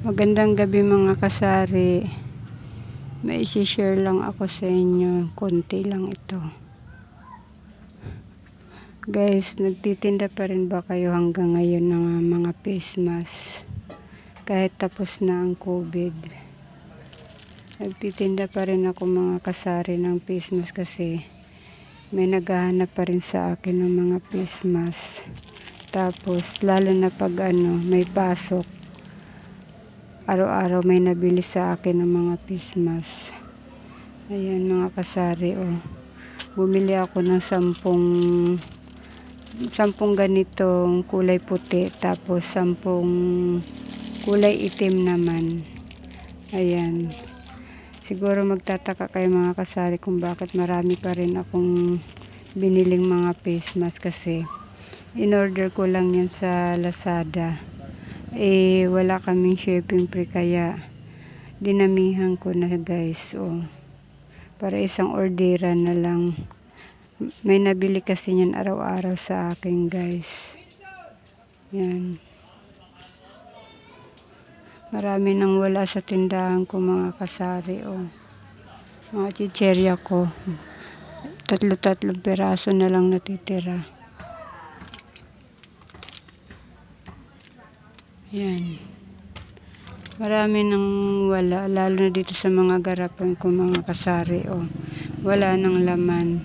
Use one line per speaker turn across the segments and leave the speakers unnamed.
Magandang gabi mga kasari. May isi-share lang ako sa inyo. Konti lang ito. Guys, nagtitinda pa rin ba kayo hanggang ngayon ng mga face mask? Kahit tapos na ang COVID. Nagtitinda pa rin ako mga kasari ng face mask kasi may naghahanap pa rin sa akin ng mga face mask. Tapos, lalo na pag ano, may pasok araw-araw may nabili sa akin ng mga face mask. Ayan mga kasari oh. Bumili ako ng sampung sampung ganitong kulay puti tapos sampung kulay itim naman. Ayan. Siguro magtataka kayo mga kasari kung bakit marami pa rin akong biniling mga face mask kasi in order ko lang yan sa Lazada eh wala kaming shipping free kaya dinamihan ko na guys. Oh para isang orderan na lang. May nabili kasi yan araw-araw sa akin guys. Yan. Marami nang wala sa tindahan ko mga kasari oh. Mga chicherya ko. Tatlo-tatlong peraso na lang natitira Yan. Marami nang wala, lalo na dito sa mga garapan ko mga kasari. Oh. Wala nang laman.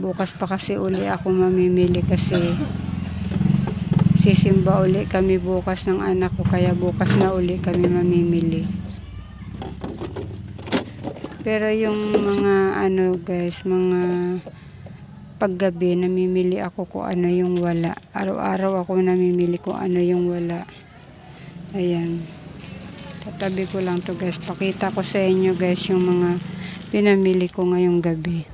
Bukas pa kasi uli ako mamimili kasi sisimba uli kami bukas ng anak ko kaya bukas na uli kami mamimili. Pero yung mga ano guys, mga paggabi namimili ako kung ano yung wala. Araw-araw ako namimili kung ano yung wala ayan. Tatabi ko lang to guys. Pakita ko sa inyo guys yung mga pinamili ko ngayong gabi.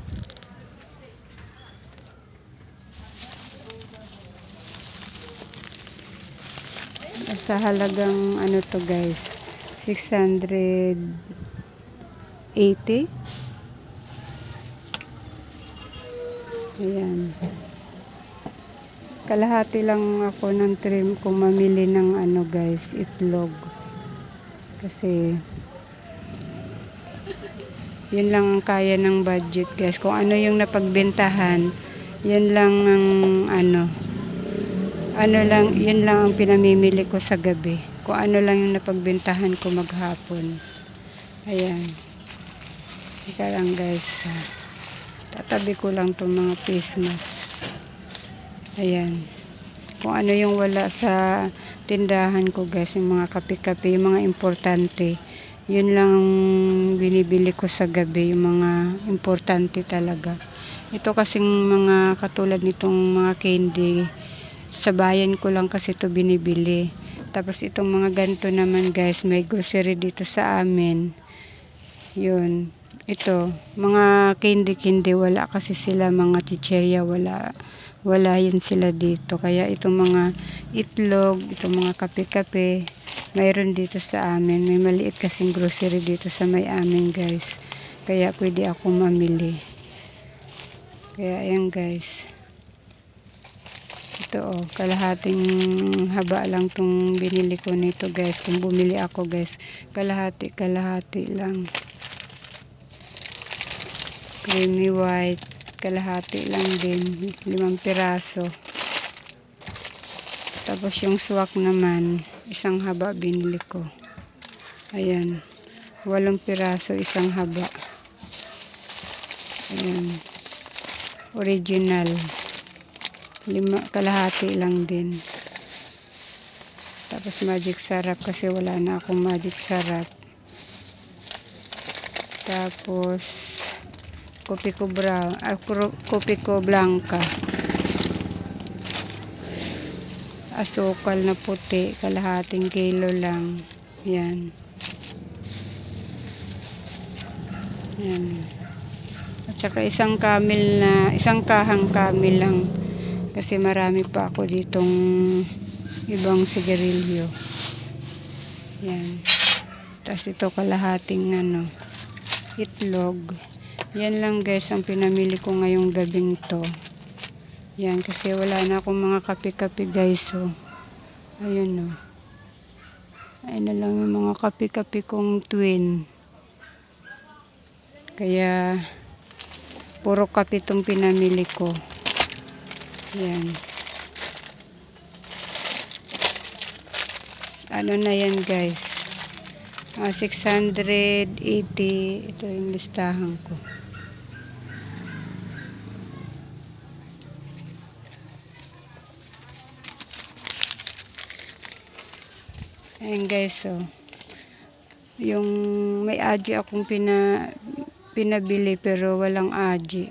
Sa halagang ano to guys 680 ayan kalahati lang ako ng trim kung mamili ng ano guys itlog. Kasi yun lang ang kaya ng budget guys. Kung ano yung napagbentahan yun lang ang ano ano lang yun lang ang pinamimili ko sa gabi. Kung ano lang yung napagbentahan ko maghapon. Ayan. Ika lang guys tatabi ko lang itong mga face mask ayan. Kung ano yung wala sa tindahan ko guys yung mga kape-kape yung mga importante yun lang binibili ko sa gabi yung mga importante talaga. Ito kasing mga katulad nitong mga candy sa bayan ko lang kasi ito binibili. Tapos itong mga ganito naman guys may grocery dito sa amin. Yun. Ito mga candy candy wala kasi sila. Mga chicherya wala wala yun sila dito. Kaya itong mga itlog itong mga kape-kape mayroon dito sa amin. May maliit kasing grocery dito sa may amin guys. Kaya pwede ako mamili. Kaya ayan guys. Ito oh kalahating haba lang tong binili ko nito guys. Kung bumili ako guys kalahati kalahati lang. Creamy white kalahati lang din limang piraso. Tapos yung swak naman isang haba binili ko. Ayan walong piraso isang haba. Ayan original. Lima, kalahati lang din. Tapos magic sarap kasi wala na akong magic sarap. Tapos kopi ko brown, ah, kopi ko blanca. Asukal na puti, kalahating kilo lang. Yan. Yan. At saka isang kamil na, isang kahang kamil lang. Kasi marami pa ako ditong ibang sigarilyo. Yan. Tapos ito kalahating ano, itlog. Yan lang guys ang pinamili ko ngayong gabing to. Yan kasi wala na akong mga kape-kape guys oh. Ayun oh. Ayun na lang yung mga kape-kape kong twin. Kaya, puro kape itong pinamili ko. Yan. Ano na yan guys? Ah, 680. Ito yung listahan ko. Ayan guys, oh. Yung may aji akong pina, pinabili pero walang aji.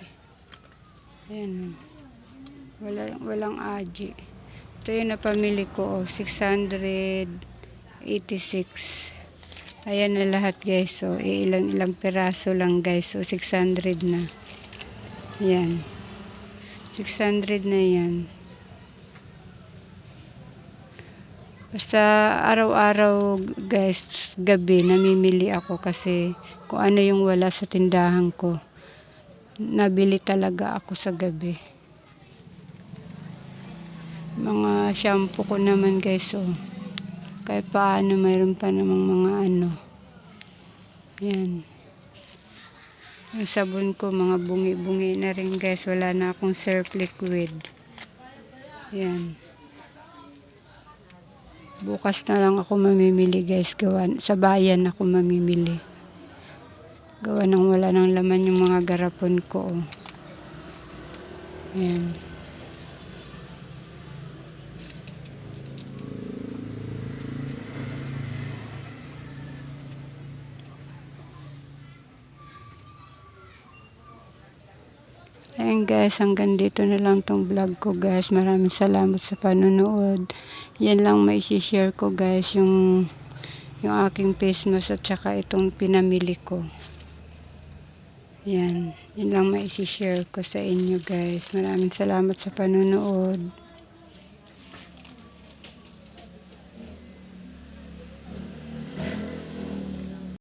Ayan. oh. Wala, walang aji. Ito yung napamili ko, oh, 686. Ayan na lahat guys, so ilang ilang piraso lang guys, so 600 na. Yan. 600 na yan. Basta araw-araw guys, gabi namimili ako kasi kung ano yung wala sa tindahan ko. Nabili talaga ako sa gabi. Mga shampoo ko naman guys, oh. Kahit paano mayroon pa namang mga ano. Yan. Yung sabon ko, mga bungi-bungi na rin guys. Wala na akong surf liquid. Yan. Bukas na lang ako mamimili guys. Gawa, sa bayan ako mamimili. Gawa nang wala nang laman yung mga garapon ko. Oh. Yan. Ayan guys, hanggang dito na lang tong vlog ko guys. Maraming salamat sa panonood. Yan lang may share ko guys, yung yung aking face mask at saka itong pinamili ko. Yan. Yan lang may share ko sa inyo guys. Maraming salamat sa panonood.